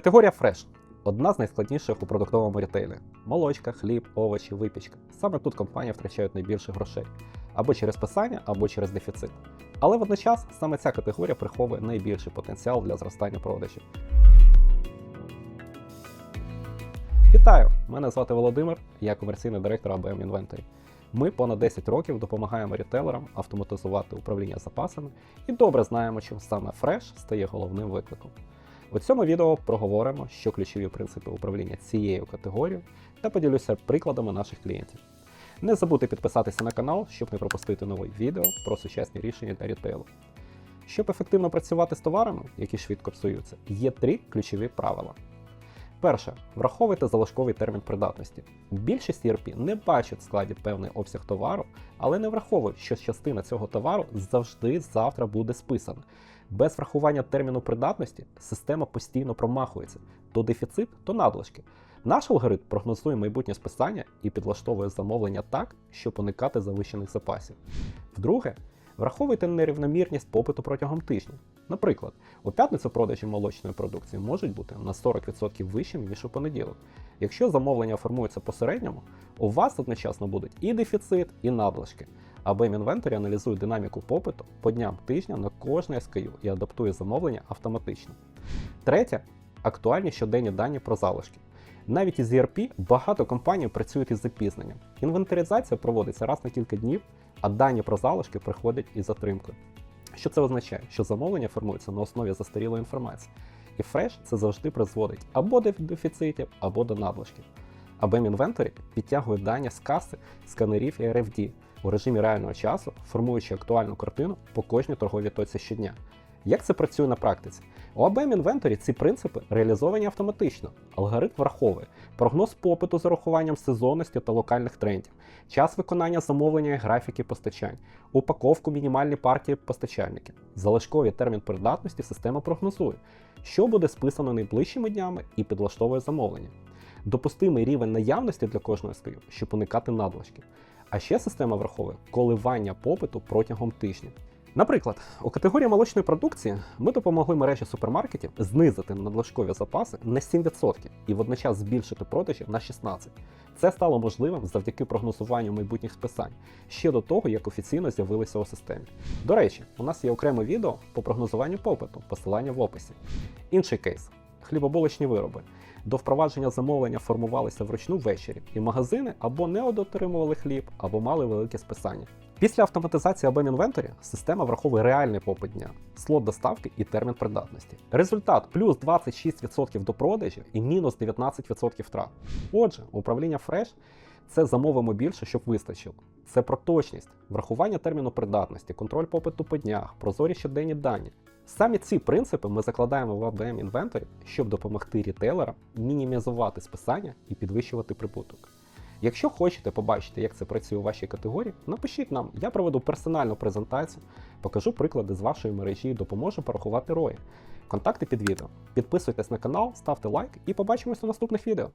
Категорія фреш одна з найскладніших у продуктовому рітейлі. Молочка, хліб, овочі, випічка. Саме тут компанії втрачають найбільше грошей або через писання, або через дефіцит. Але водночас саме ця категорія приховує найбільший потенціал для зростання продажів. Вітаю! Мене звати Володимир, я комерційний директор ABM Inventory. Ми понад 10 років допомагаємо рітейлерам автоматизувати управління запасами і добре знаємо, чим саме фреш стає головним викликом. У цьому відео проговоримо, що ключові принципи управління цією категорією та поділюся прикладами наших клієнтів. Не забудьте підписатися на канал, щоб не пропустити нові відео про сучасні рішення для рітейлу. Щоб ефективно працювати з товарами, які швидко псуються, є три ключові правила. Перше, враховуйте залишковий термін придатності. Більшість ERP не бачить в складі певний обсяг товару, але не враховують, що частина цього товару завжди завтра буде списана. Без врахування терміну придатності система постійно промахується то дефіцит, то надлишки. Наш алгоритм прогнозує майбутнє списання і підлаштовує замовлення так, щоб уникати завищених запасів. Вдруге, враховуйте нерівномірність попиту протягом тижня. Наприклад, у п'ятницю продажі молочної продукції можуть бути на 40% вищими, ніж у понеділок. Якщо замовлення формується по середньому, у вас одночасно будуть і дефіцит, і надлишки. А BM Inventory аналізує динаміку попиту по дням тижня на кожне SKU і адаптує замовлення автоматично. Третє актуальні щоденні дані про залишки. Навіть із ERP багато компаній працюють із запізненням. Інвентаризація проводиться раз на кілька днів, а дані про залишки приходять із затримкою. Що це означає? Що замовлення формується на основі застарілої інформації. І фреш це завжди призводить або до дефіцитів, або до надлишків. А BM Inventory підтягує дані з каси, сканерів і RFD у режимі реального часу, формуючи актуальну картину по кожній торговій точці щодня. Як це працює на практиці? У ABM Inventory ці принципи реалізовані автоматично. Алгоритм враховує прогноз попиту з урахуванням сезонності та локальних трендів, час виконання замовлення і графіки постачань, упаковку мінімальні партії постачальників, залишковий термін придатності система прогнозує, що буде списано найближчими днями і підлаштовує замовлення. Допустимий рівень наявності для кожного SKU, щоб уникати надлишків. А ще система враховує коливання попиту протягом тижня. Наприклад, у категорії молочної продукції ми допомогли мережі супермаркетів знизити надлишкові запаси на 7% і водночас збільшити продажі на 16%. Це стало можливим завдяки прогнозуванню майбутніх списань ще до того, як офіційно з'явилися у системі. До речі, у нас є окреме відео по прогнозуванню попиту, посилання в описі. Інший кейс хлібобулочні вироби. До впровадження замовлення формувалися вручну ввечері, і магазини або не одотримували хліб, або мали велике списання. Після автоматизації ABM Inventory система враховує реальний попит дня, слот доставки і термін придатності. Результат плюс 26% до продажів і мінус 19% втрат. Отже, управління Fresh це замовимо більше, щоб вистачило. Це про точність, врахування терміну придатності, контроль попиту по днях, прозорі щоденні дані. Самі ці принципи ми закладаємо в ABM Inventory, щоб допомогти рітейлерам мінімізувати списання і підвищувати прибуток. Якщо хочете побачити, як це працює у вашій категорії, напишіть нам, я проведу персональну презентацію, покажу приклади з вашої мережі і допоможу порахувати рої. Контакти під відео. Підписуйтесь на канал, ставте лайк і побачимось у наступних відео.